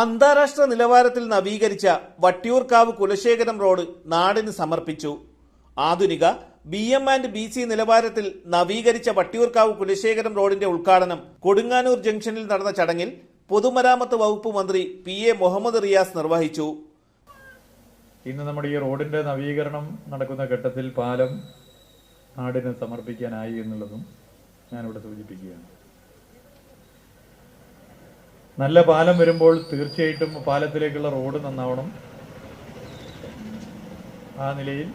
അന്താരാഷ്ട്ര നിലവാരത്തിൽ നവീകരിച്ച വട്ടിയൂർക്കാവ് കുലശേഖരം റോഡ് നാടിന് സമർപ്പിച്ചു. ആധുനിക B M and B C നിലവാരത്തിൽ നവീകരിച്ച വട്ടിയൂർക്കാവ് കുലശേഖരം റോഡിന്റെ ഉദ്ഘാടനം കൊടുങ്ങാനൂർ ജംഗ്ഷനിൽ നടന്ന ചടങ്ങിൽ പൊതുമരാമത്ത് വകുപ്പ് മന്ത്രി പി എ മുഹമ്മദ് റിയാസ് നിർവഹിച്ചു. ഇന്ന് നമ്മുടെ ഈ റോഡിന്റെ നവീകരണം നടക്കുന്ന ഘട്ടത്തിൽ പാലം നാടിന് സമർപ്പിക്കാനായി എന്നുള്ളതും ഞാനിവിടെ സൂചിപ്പിക്കുകയാണ്. നല്ല പാലം വരുമ്പോൾ തീർച്ചയായിട്ടും പാലത്തിലേക്കുള്ള റോഡ് നന്നാവണം. ആ നിലയിൽ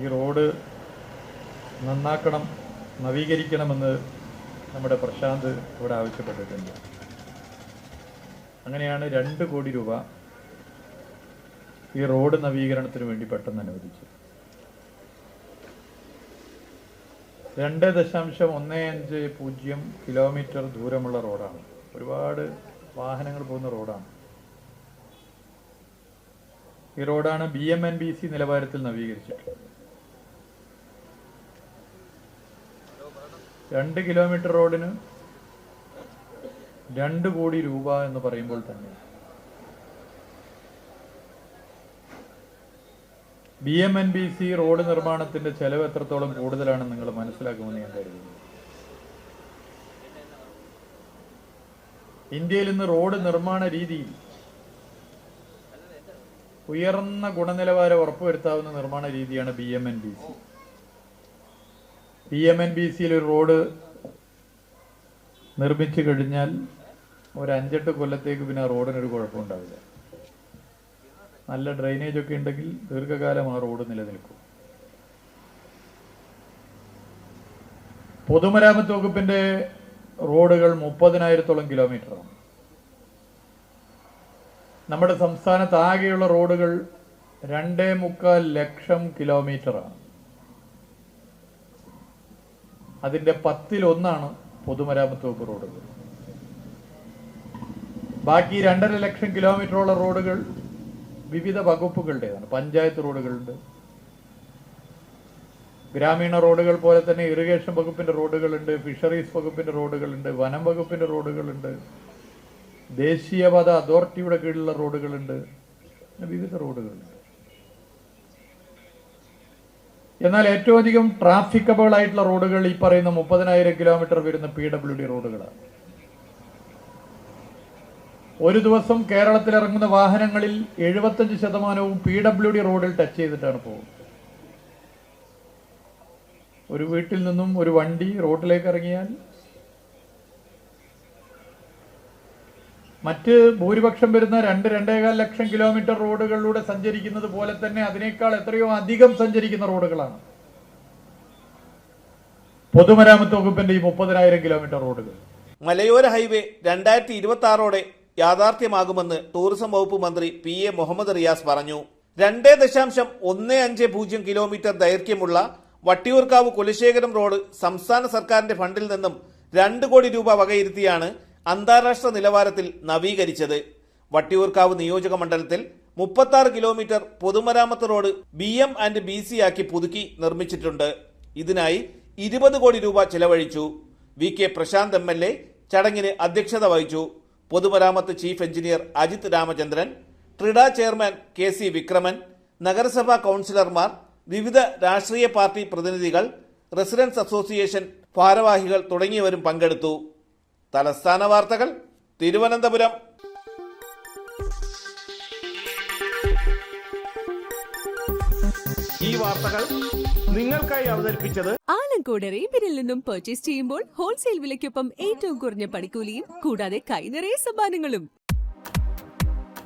ഈ റോഡ് നന്നാക്കണം നവീകരിക്കണമെന്ന് നമ്മുടെ പ്രശാന്ത് ഇവിടെ ആവശ്യപ്പെട്ടിട്ടുണ്ട്. അങ്ങനെയാണ് രണ്ട് കോടി രൂപ ഈ റോഡ് നവീകരണത്തിന് വേണ്ടി പെട്ടെന്ന് അനുവദിച്ചു രണ്ട് ദശാംശം ഒന്ന് അഞ്ച് പൂജ്യം കിലോമീറ്റർ ദൂരമുള്ള റോഡാണ്. ഒരുപാട് വാഹനങ്ങൾ പോകുന്ന റോഡാണ്. ഈ റോഡാണ് B M and B C നിലവാരത്തിൽ നവീകരിച്ചിട്ടുള്ളത്. രണ്ട് കിലോമീറ്റർ റോഡിന് രണ്ട് കോടി രൂപ എന്ന് പറയുമ്പോൾ തന്നെ B M N B C road നിർമ്മാണത്തിന്റെ ചെലവ് എത്രത്തോളം കൂടുതലാണെന്ന് നിങ്ങൾ മനസ്സിലാക്കുമെന്ന് ഞാൻ കരുതുന്നു. ഇന്ത്യയിൽ ഇന്ന് റോഡ് നിർമ്മാണ രീതിയിൽ ഉയർന്ന ഗുണനിലവാരം ഉറപ്പുവരുത്താവുന്ന നിർമ്മാണ രീതിയാണ് B M N B C B M N B സിയിൽ ഒരു റോഡ് നിർമ്മിച്ചു കഴിഞ്ഞാൽ ഒരു അഞ്ചെട്ട് കൊല്ലത്തേക്ക് പിന്നെ റോഡിനൊരു കുഴപ്പമുണ്ടാവില്ല. നല്ല ഡ്രൈനേജ് ഒക്കെ ഉണ്ടെങ്കിൽ ദീർഘകാലം ആ റോഡ് നിലനിൽക്കും. പൊതുമരാമത്ത് വകുപ്പിന്റെ റോഡുകൾ മുപ്പതിനായിരത്തോളം കിലോമീറ്ററാണ്. നമ്മുടെ സംസ്ഥാനത്ത് ആകെയുള്ള റോഡുകൾ രണ്ടേ മുക്കാൽ ലക്ഷം കിലോമീറ്ററാണ്. അതിന്റെ പത്തിലൊന്നാണ് പൊതുമരാമത്ത് വകുപ്പ് റോഡുകൾ. ബാക്കി രണ്ടര ലക്ഷം കിലോമീറ്ററോളം റോഡുകൾ വിവിധ വകുപ്പുകളുടേതാണ്. പഞ്ചായത്ത് റോഡുകളുണ്ട് ഗ്രാമീണ റോഡുകൾ പോലെ തന്നെ ഇറിഗേഷൻ വകുപ്പിന്റെ റോഡുകളുണ്ട് ഫിഷറീസ് വകുപ്പിന്റെ റോഡുകളുണ്ട് വനം വകുപ്പിന്റെ റോഡുകളുണ്ട് ദേശീയപാത അതോറിറ്റിയുടെ കീഴിലുള്ള റോഡുകളുണ്ട് വിവിധ റോഡുകളുണ്ട്. എന്നാൽ ഏറ്റവും അധികം ട്രാഫിക്കബിൾ ആയിട്ടുള്ള റോഡുകൾ ഈ പറയുന്ന മുപ്പതിനായിരം കിലോമീറ്റർ വരുന്ന പി ഡബ്ല്യു ഡി റോഡുകളാണ്. ഒരു ദിവസം കേരളത്തിൽ ഇറങ്ങുന്ന വാഹനങ്ങളിൽ എഴുപത്തഞ്ച് ശതമാനവും പി ഡബ്ല്യു ഡി റോഡിൽ ടച്ച് ചെയ്തിട്ടാണ് പോകുന്നത്. ഒരു വീട്ടിൽ നിന്നും ഒരു വണ്ടി റോഡിലേക്ക് ഇറങ്ങിയാൽ മറ്റ് ഭൂരിപക്ഷം വരുന്ന രണ്ട് രണ്ടേകാൽ ലക്ഷം കിലോമീറ്റർ റോഡുകളിലൂടെ സഞ്ചരിക്കുന്നത് പോലെ തന്നെ അതിനേക്കാൾ എത്രയോ അധികം സഞ്ചരിക്കുന്ന റോഡുകളാണ്. പൊതുമരാമത്ത് വകുപ്പിന്റെ ഈ മുപ്പതിനായിരം കിലോമീറ്റർ റോഡുകൾ. മലയോര ഹൈവേ രണ്ടായിരത്തി ഇരുപത്തി ആറോടെ യാഥാർത്ഥ്യമാകുമെന്ന് ടൂറിസം വകുപ്പ് മന്ത്രി പി എ മുഹമ്മദ് റിയാസ് പറഞ്ഞു. രണ്ടേ ദശാംശം ഒന്ന് അഞ്ച് പൂജ്യം കിലോമീറ്റർ ദൈർഘ്യമുള്ള വട്ടിയൂർക്കാവ് കുലശേഖരം റോഡ് സംസ്ഥാന സർക്കാരിന്റെ ഫണ്ടിൽ നിന്നും രണ്ട് കോടി രൂപ വകയിരുത്തിയാണ് അന്താരാഷ്ട്ര നിലവാരത്തിൽ നവീകരിച്ചത്. വട്ടിയൂർക്കാവ് നിയോജക മണ്ഡലത്തിൽ മുപ്പത്താറ് കിലോമീറ്റർ പൊതുമരാമത്ത് road B M and B C ആക്കി പുതുക്കി നിർമ്മിച്ചിട്ടുണ്ട്. ഇതിനായി ഇരുപത് കോടി രൂപ ചെലവഴിച്ചു. V K Prasanth M L A ചടങ്ങിന് അധ്യക്ഷത വഹിച്ചു. പൊതുമരാമത്ത് chief engineer Ajith Ramachandran Trida chairman K C Vikraman നഗരസഭാ കൗൺസിലർമാർ വിവിധ രാഷ്ട്രീയ പാർട്ടി പ്രതിനിധികൾ റെസിഡൻസ് അസോസിയേഷൻ ഭാരവാഹികൾ തുടങ്ങിയവരും പങ്കെടുത്തു. തലസ്ഥാന വാർത്തകൾ തിരുവനന്തപുരം. ഈ വാർത്തകൾ നിങ്ങൾക്കായി അവതരിപ്പിച്ചത് ആലങ്കോട് റേബിനിൽ നിന്നും പർച്ചേസ് ചെയ്യുമ്പോൾ ഹോൾസെയിൽ വിലയ്ക്കൊപ്പം ഏറ്റവും കുറഞ്ഞ പണിക്കൂലിയും കൂടാതെ കൈനിറയെ സമ്മാനങ്ങളും.